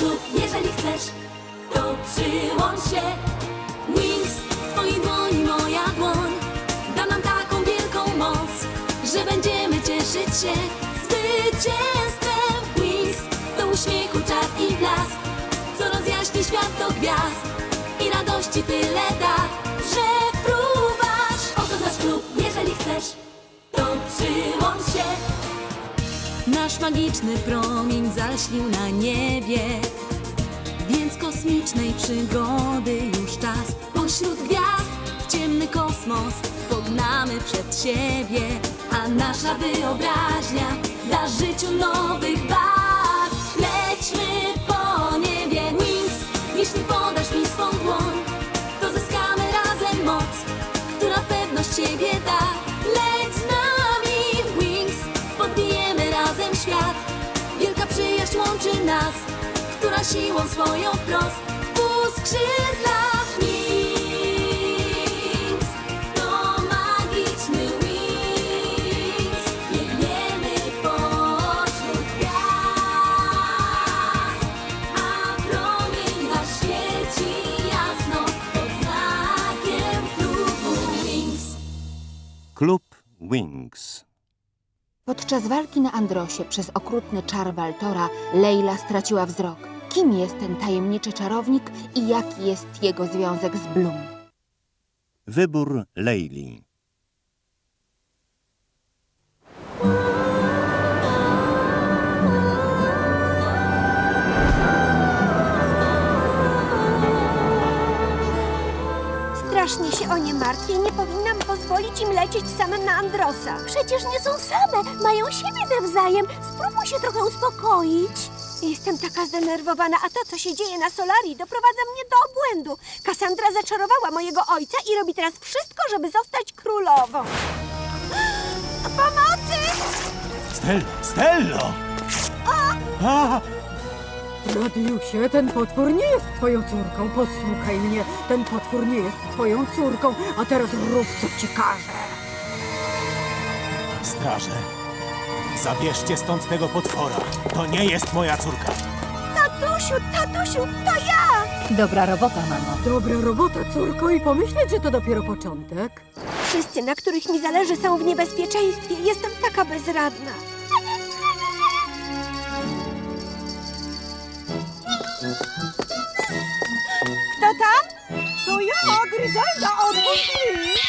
klub, jeżeli chcesz, to przyłącz się. Wings, w twojej dłoni moja dłoń, da nam taką wielką moc, że będziemy cieszyć się zwycięstwem. Wings, to uśmiechu czar i blask, co rozjaśni świat do gwiazd i radości tyle da, Magiczny promień zaślił na niebie. Więc kosmicznej przygody już czas. Pośród gwiazd w ciemny kosmos Pognamy przed siebie. A nasza wyobraźnia da życiu nowych Która siłą swoją wprost uskrzydla Wings To magiczny Wings Biegniemy pośród gwiazd A promień nasz świeci jasno Pod znakiem klubu Wings. Klub Wings. Podczas walki na Androsie przez okrutny czar Waltora Leila straciła wzrok. Kim jest ten tajemniczy czarownik i jaki jest jego związek z Bloom? Wybór Leili. Strasznie się o nie martwię. Nie pozwolić im lecieć samym na Androsa. Przecież nie są same. Mają siebie nawzajem. Spróbuj się trochę uspokoić. Jestem taka zdenerwowana, a to, co się dzieje na Solarii, doprowadza mnie do obłędu. Kassandra zaczarowała mojego ojca i robi teraz wszystko, żeby zostać królową. Pomocy! Stel Stello! A! Radiusie, ten potwór nie jest twoją córką. Posłuchaj mnie, ten potwór nie jest twoją córką, a teraz rób, co ci każę. Straże, zabierzcie stąd tego potwora. To nie jest moja córka. Tatusiu, tatusiu, to ja! Dobra robota, mamo. Dobra robota, córko, i pomyśleć, że to dopiero początek. Wszyscy, na których mi zależy, są w niebezpieczeństwie. Jestem taka bezradna. Kto tam? To ja, Gryzelda, drzwi.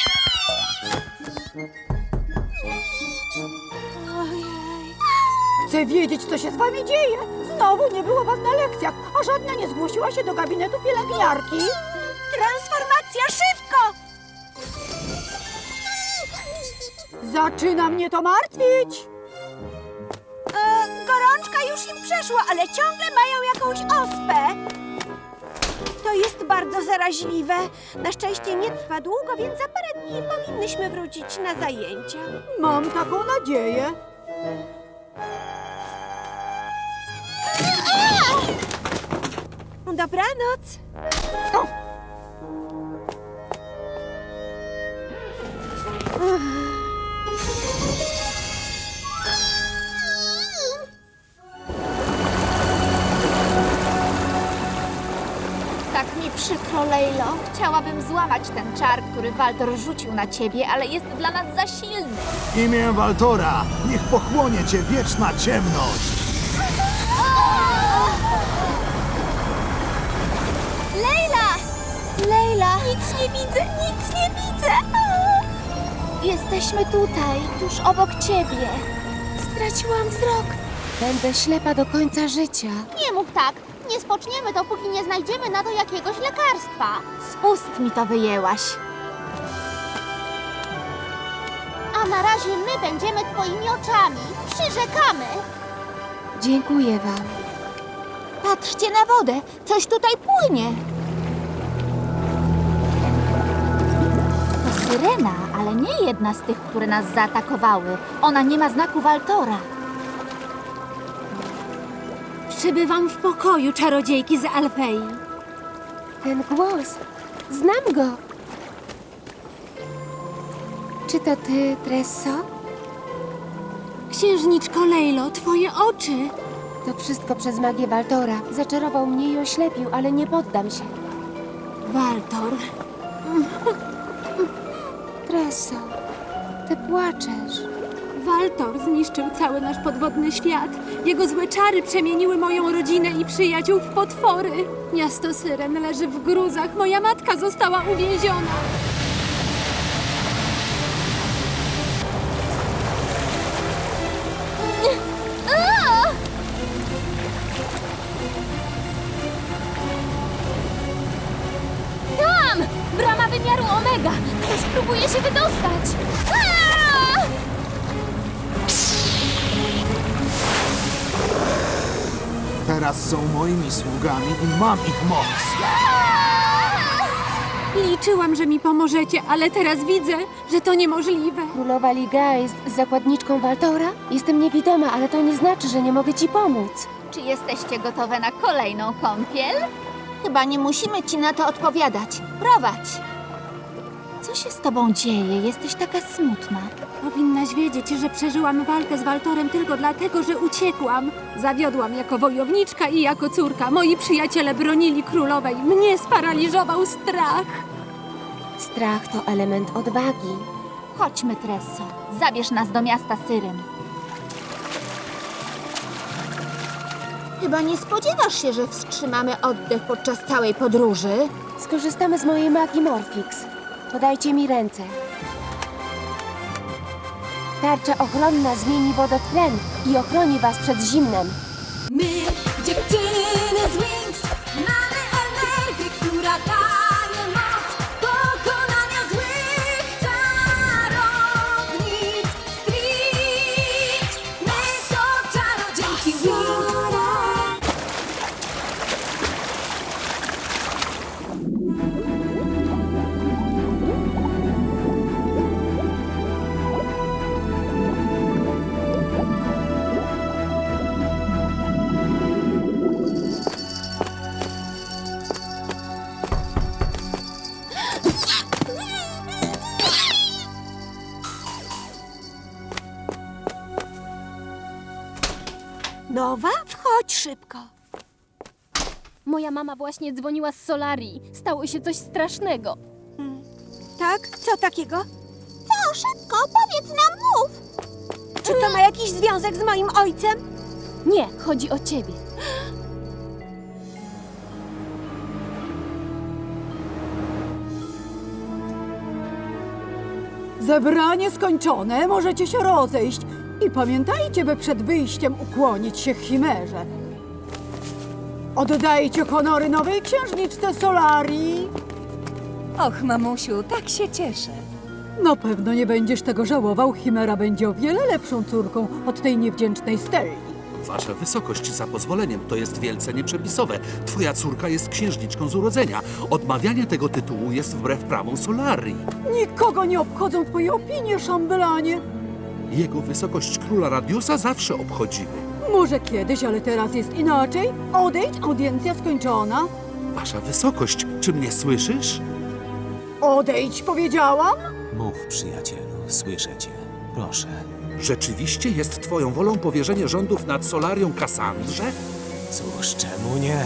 Ojej. Chcę wiedzieć, co się z wami dzieje. Znowu nie było was na lekcjach, a żadna nie zgłosiła się do gabinetu pielęgniarki. Transformacja, szybko! Zaczyna mnie to martwić. Już im przeszła, ale ciągle mają jakąś ospę. To jest bardzo zaraźliwe. Na szczęście nie trwa długo, więc za parę dni powinnyśmy wrócić na zajęcia. Mam taką nadzieję. Dobranoc. Tak Lejlo. Chciałabym złamać ten czar, który Waltor rzucił na ciebie, ale jest dla nas za silny. Imię Waltora, niech pochłonie cię wieczna ciemność. Lejla! Lejla! Nic nie widzę, nic nie widzę! Jesteśmy tutaj, tuż obok ciebie. Straciłam wzrok. Będę ślepa do końca życia. Nie mów tak. Nie spoczniemy, dopóki nie znajdziemy na to jakiegoś lekarstwa. Z ust mi to wyjęłaś. A na razie my będziemy twoimi oczami. Przyrzekamy. Dziękuję wam. Patrzcie na wodę. Coś tutaj płynie. To syrena, ale nie jedna z tych, które nas zaatakowały. Ona nie ma znaku Waltora. Przybywam w pokoju czarodziejki z Alfei. Ten głos. Znam go. Czy to ty, Tresso? Księżniczko Lejlo, twoje oczy. To wszystko przez magię Waltora. Zaczarował mnie i oślepił, ale nie poddam się. Waltor, Tressa, ty płaczesz. Waltor zniszczył cały nasz podwodny świat. Jego złe czary przemieniły moją rodzinę i przyjaciół w potwory. Miasto Syren leży w gruzach. Moja matka została uwięziona. Mam ich moc. Liczyłam, że mi pomożecie, ale teraz widzę, że to niemożliwe. Królowa Liga jest zakładniczką Waltora? Jestem niewidoma, ale to nie znaczy, że nie mogę ci pomóc. Czy jesteście gotowe na kolejną kąpiel? chyba nie musimy ci na to odpowiadać. Prowadź. Co się z tobą dzieje? Jesteś taka smutna. Powinnaś wiedzieć, że przeżyłam walkę z Waltorem tylko dlatego, że uciekłam. Zawiodłam jako wojowniczka i jako córka. Moi przyjaciele bronili królowej. Mnie sparaliżował strach. Strach to element odwagi. Chodźmy, Tresso. Zabierz nas do miasta Syren. Chyba nie spodziewasz się, że wstrzymamy oddech podczas całej podróży. Skorzystamy z mojej magii Morfix. Podajcie mi ręce. Tarcza ochronna zmieni wodotlen i ochroni was przed zimnem. My, dziewczyny z Wings, mamy Nowa? Wchodź szybko. Moja mama właśnie dzwoniła z Solarii. Stało się coś strasznego. Tak? Co takiego? Co? Szybko, powiedz nam, mów! Czy to ma jakiś związek z moim ojcem? Nie, chodzi o ciebie. Zebranie skończone, możecie się rozejść. I pamiętajcie, by przed wyjściem ukłonić się chimerze. Oddajcie honory nowej księżniczce Solarii. Och, mamusiu, tak się cieszę. Na pewno nie będziesz tego żałował. Chimera będzie o wiele lepszą córką od tej niewdzięcznej Stelli. Wasza wysokość, za pozwoleniem, to jest wielce nieprzepisowe. Twoja córka jest księżniczką z urodzenia. Odmawianie tego tytułu jest wbrew prawom Solarii. Nikogo nie obchodzą twoje opinie, szambelanie. Jego wysokość króla Radiusa zawsze obchodzimy. Może kiedyś, ale teraz jest inaczej. Odejdź, audiencja skończona. Wasza wysokość, czy mnie słyszysz? Odejdź, powiedziałam. Mów, przyjacielu, słyszę cię. Proszę. Rzeczywiście jest twoją wolą powierzenie rządów nad Solarią Kassandrze? Cóż, czemu nie?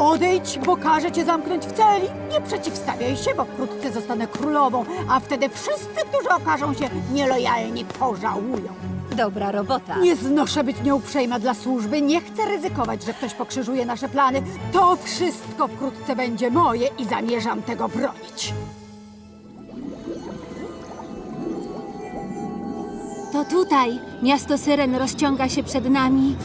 Odejdź, bo każę cię zamknąć w celi. Nie przeciwstawiaj się, bo wkrótce zostanę królową, a wtedy wszyscy, którzy okażą się nielojalni, pożałują. Dobra robota. Nie znoszę być nieuprzejma dla służby, nie chcę ryzykować, że ktoś pokrzyżuje nasze plany. To wszystko wkrótce będzie moje i zamierzam tego bronić. To tutaj miasto Syren rozciąga się przed nami.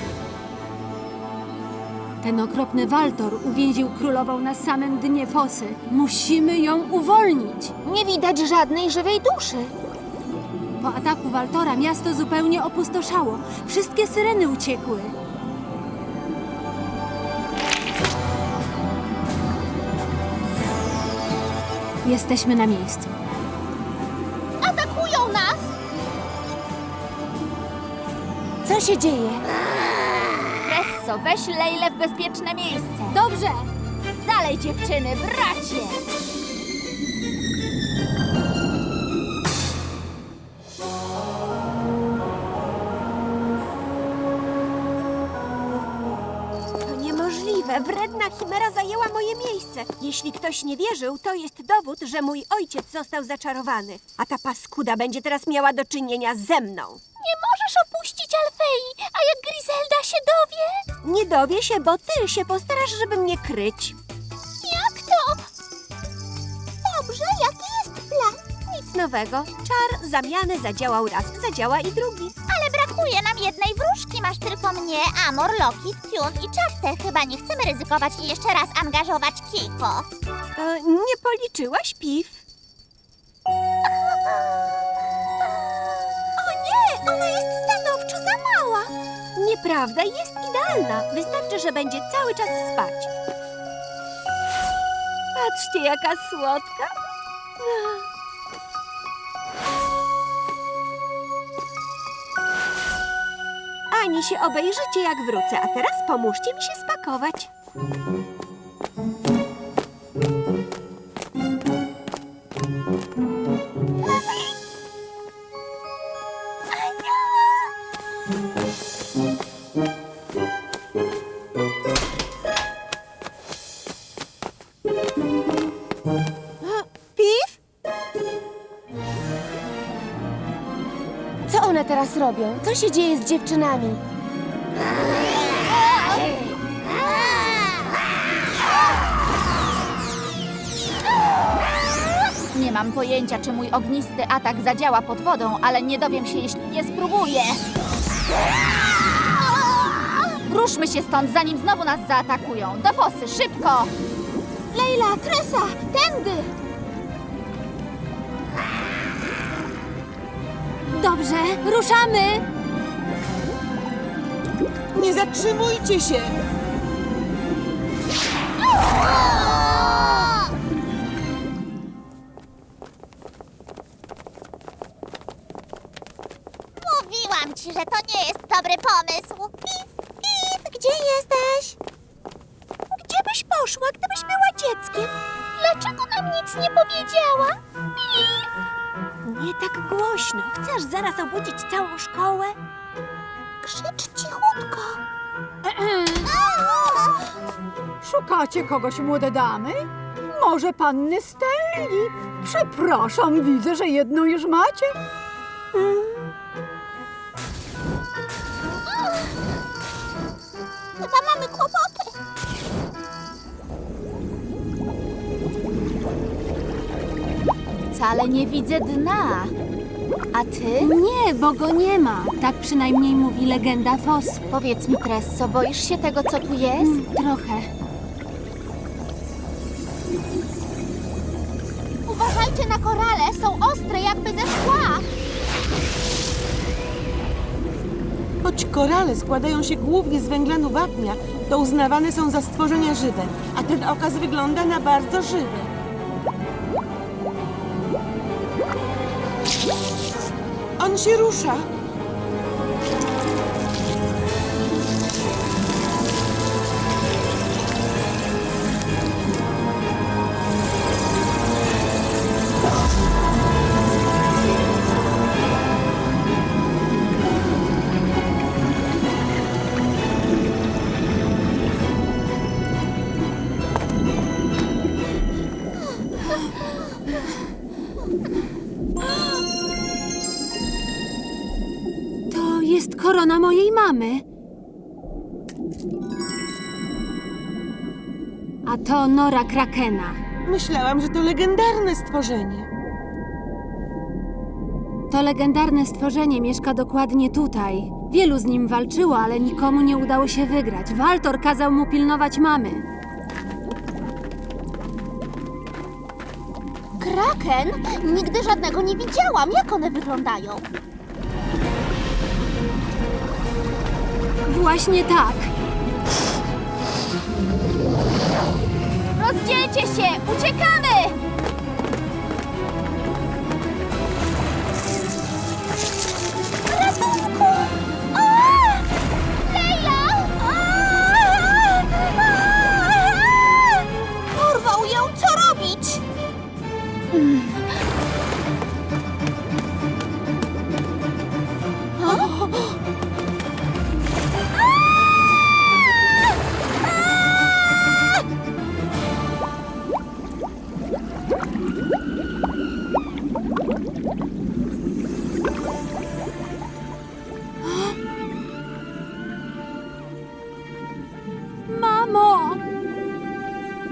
Ten okropny Waltor uwięził królową na samym dnie fosy. Musimy ją uwolnić. Nie widać żadnej żywej duszy. Po ataku Waltora miasto zupełnie opustoszało. Wszystkie syreny uciekły. Jesteśmy na miejscu. Atakują nas! Co się dzieje? Weź Lejlę w bezpieczne miejsce. Dobrze! Dalej, dziewczyny, bracie! Niemożliwe! Wredna chimera zajęła moje miejsce. Jeśli ktoś nie wierzył, to jest dowód, że mój ojciec został zaczarowany. A ta paskuda będzie teraz miała do czynienia ze mną. Nie możesz opuścić Alfei, a jak Griselda się dowie? Nie dowie się, bo ty się postarasz, żeby mnie kryć. Jak to? Dobrze, jaki jest plan? Nic nowego. Czar zamiany zadziałał raz, zadziała i drugi. Ale brakuje nam jednej wróżki. Masz tylko mnie, Amor, Loki, Piun i Chapter. Chyba nie chcemy ryzykować i jeszcze raz angażować Kiko. E, nie policzyłaś piw? O nie, ona jest stanowczo za mała. Nieprawda, jest idealna. Wystarczy, że będzie cały czas spać. Patrzcie, jaka słodka. Ani się obejrzycie, jak wrócę, a teraz pomóżcie mi się spakować. Teraz robią? Co się dzieje z dziewczynami? Nie mam pojęcia, czy mój ognisty atak zadziała pod wodą, ale nie dowiem się, jeśli nie spróbuję. Ruszmy się stąd, zanim znowu nas zaatakują. Do fosy, szybko! Lejla, Tresa, tędy! Dobrze, ruszamy! Nie zatrzymujcie się! Mówiłam ci, że to nie jest dobry pomysł. Pif, Pif, gdzie jesteś? Gdzie byś poszła, gdybyś była dzieckiem? Dlaczego nam nic nie powiedziała? Pif! Nie tak głośno. Chcesz zaraz obudzić całą szkołę? Krzycz cichutko. Szukacie kogoś, młode damy? Może panny Stelli? Przepraszam, widzę, że jedną już macie. Chyba mamy kłopoty. Wcale nie widzę dna. A ty? Nie, bo go nie ma. Tak przynajmniej mówi legenda Fos. Powiedz mi, Tresso, boisz się tego, co tu jest? Trochę. Uważajcie na korale, są ostre jakby ze szkła. Choć korale składają się głównie z węglanu wapnia, to uznawane są za stworzenia żywe, a ten okaz wygląda na bardzo żywy. On się rusza. Jest korona mojej mamy. A to Nora Krakena. Myślałam, że to legendarne stworzenie. To legendarne stworzenie mieszka dokładnie tutaj. Wielu z nim walczyło, ale nikomu nie udało się wygrać. Waltor kazał mu pilnować mamy. Kraken? Nigdy żadnego nie widziałam. Jak one wyglądają? Właśnie tak. Rozdzielcie się! Uciekamy!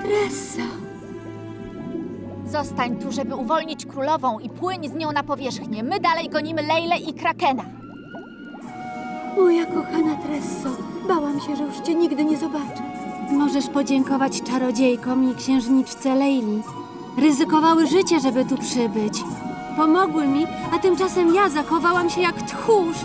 Tressa. Zostań tu, żeby uwolnić królową i płyń z nią na powierzchnię. My dalej gonimy Lejlę i Krakena. Moja kochana Tresso, bałam się, że już cię nigdy nie zobaczę. Możesz podziękować czarodziejkom i księżniczce Leili. Ryzykowały życie, żeby tu przybyć. Pomogły mi, a tymczasem ja zachowałam się jak tchórz.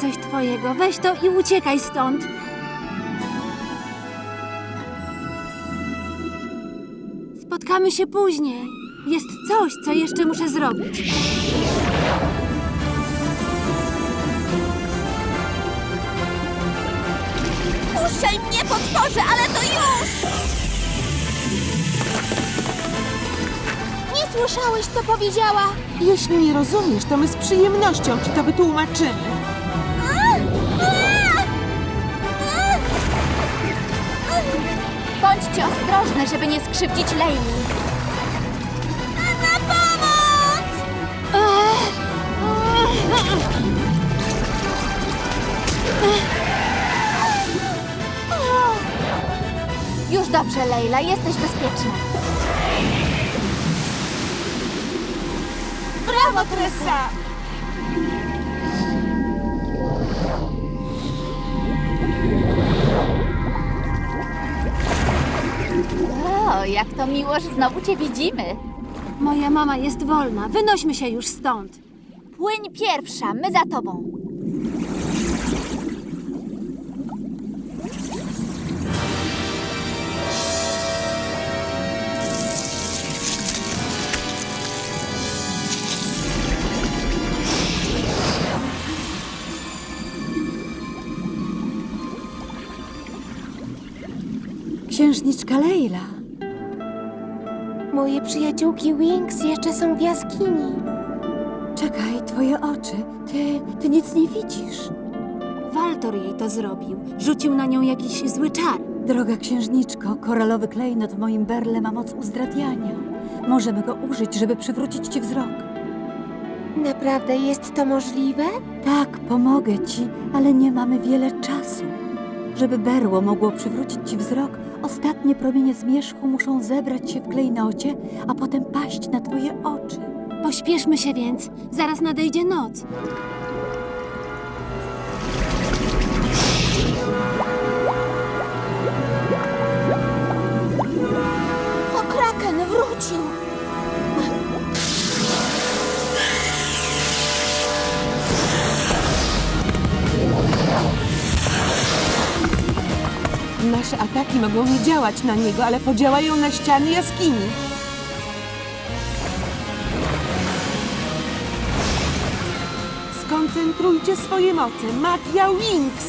Coś twojego. Weź to i uciekaj stąd. Spotkamy się później. Jest coś, co jeszcze muszę zrobić. Puszczaj mnie, potworze, ale to już! Nie słyszałeś, co powiedziała? Jeśli nie rozumiesz, to my z przyjemnością ci to wytłumaczymy. Bądźcie ostrożne, żeby nie skrzywdzić Lejli. Na pomoc! Już dobrze, Lejla, jesteś bezpieczna. Brawo, Tressa! O, jak to miło, że znowu cię widzimy. Moja mama jest wolna. Wynośmy się już stąd. Płyń pierwsza, my za tobą. Księżniczka Leila. Moje przyjaciółki Wings jeszcze są w jaskini. Czekaj, twoje oczy. Ty, ty nic nie widzisz. Waltor jej to zrobił. Rzucił na nią jakiś zły czar. Droga księżniczko, koralowy klejnot w moim berle ma moc uzdradiania. Możemy go użyć, żeby przywrócić ci wzrok. Naprawdę jest to możliwe? Tak, pomogę ci, ale nie mamy wiele czasu. Żeby berło mogło przywrócić ci wzrok, ostatnie promienie zmierzchu muszą zebrać się w klejnocie, a potem paść na twoje oczy. Pośpieszmy się więc, zaraz nadejdzie noc. Nasze ataki mogą nie działać na niego, ale podziałają na ściany jaskini. Skoncentrujcie swoje moce. Magia Wings!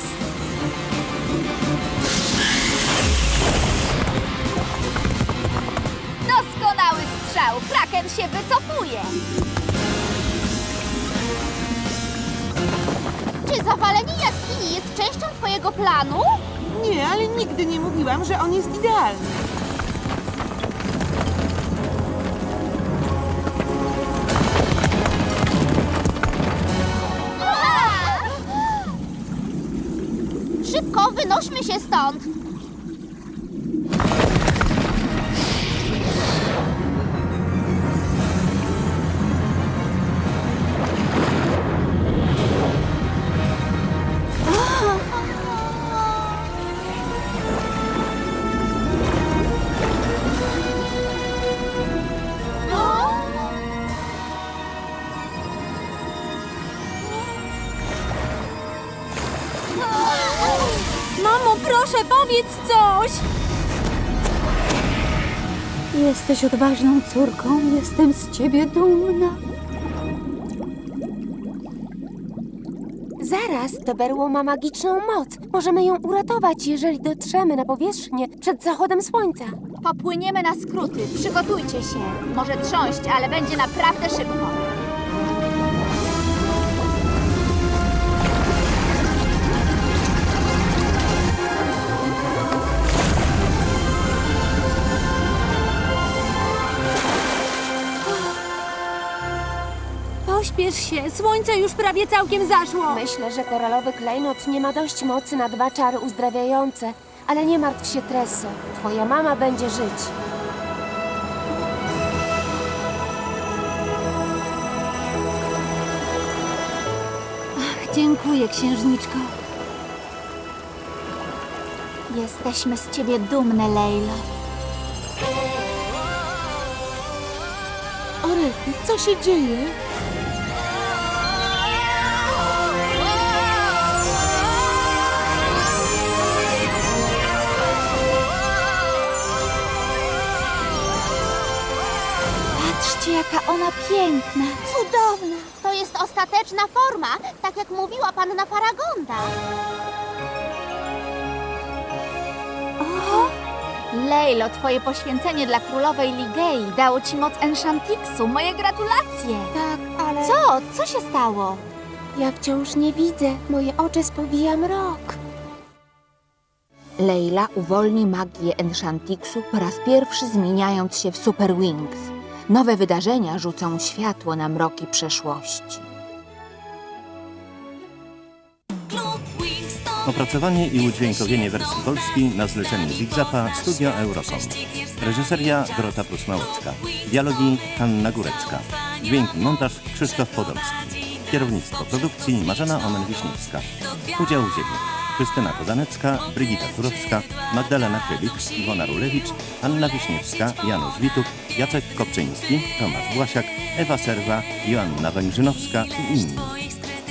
Doskonały strzał! Kraken się wycofuje! Czy zawalenie jaskini jest częścią twojego planu? Nie, ale nigdy nie mówiłam, że on jest idealny. Powiedz coś! Jesteś odważną córką, jestem z ciebie dumna. Zaraz. to berło ma magiczną moc. Możemy ją uratować, jeżeli dotrzemy na powierzchnię przed zachodem słońca. Popłyniemy na skróty. Przygotujcie się. Może trząść, ale będzie naprawdę szybko. Pośpiesz się, słońce już prawie całkiem zaszło. Myślę, że koralowy klejnot nie ma dość mocy na dwa czary uzdrawiające. Ale nie martw się, Tresso. Twoja mama będzie żyć. Ach, dziękuję, księżniczko. Jesteśmy z ciebie dumne, Lejlo. Orety, co się dzieje? Patrzcie, jaka ona piękna. Cudowna. To jest ostateczna forma, tak jak mówiła panna Faragonda. O! Lejlo, twoje poświęcenie dla królowej Ligei dało ci moc Enchantixu. Moje gratulacje. Tak, ale... Co? Co się stało? Ja wciąż nie widzę. Moje oczy spowija mrok. Leila uwolni magię Enchantixu po raz pierwszy zmieniając się w Super Wings. Nowe wydarzenia rzucą światło na mroki przeszłości. Opracowanie i udźwiękowienie wersji polskiej na zlecenie Zigzapa Studio Eurocom. Reżyseria Dorota Prusmałecka. Dialogi Hanna Górecka. Dźwięk i montaż Krzysztof Podolski. Kierownictwo produkcji Marzena Omen-Wiśniewska. Udział wzięli Krystyna Kozanecka, Brygita Turowska, Magdalena Krybik, Iwona Rulewicz, Anna Wiśniewska, Janusz Wituk, Jacek Kopczyński, Tomasz Błasiak, Ewa Serwa, Joanna Węgrzynowska i inni.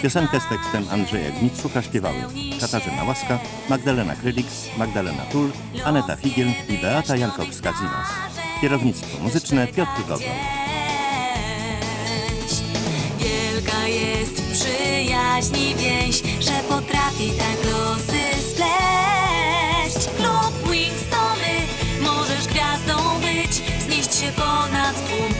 Piosenkę z tekstem Andrzeja Gnitrzuka śpiewały Katarzyna Łaska, Magdalena Krylik, Magdalena Tul, Aneta Figiel i Beata Jankowska-Zinos. Kierownictwo muzyczne Piotr Gogol. Jest przyjaźni więź, że potrafi tak losy spleść. Klub Wingstony, możesz gwiazdą być, znieść się ponad tłum.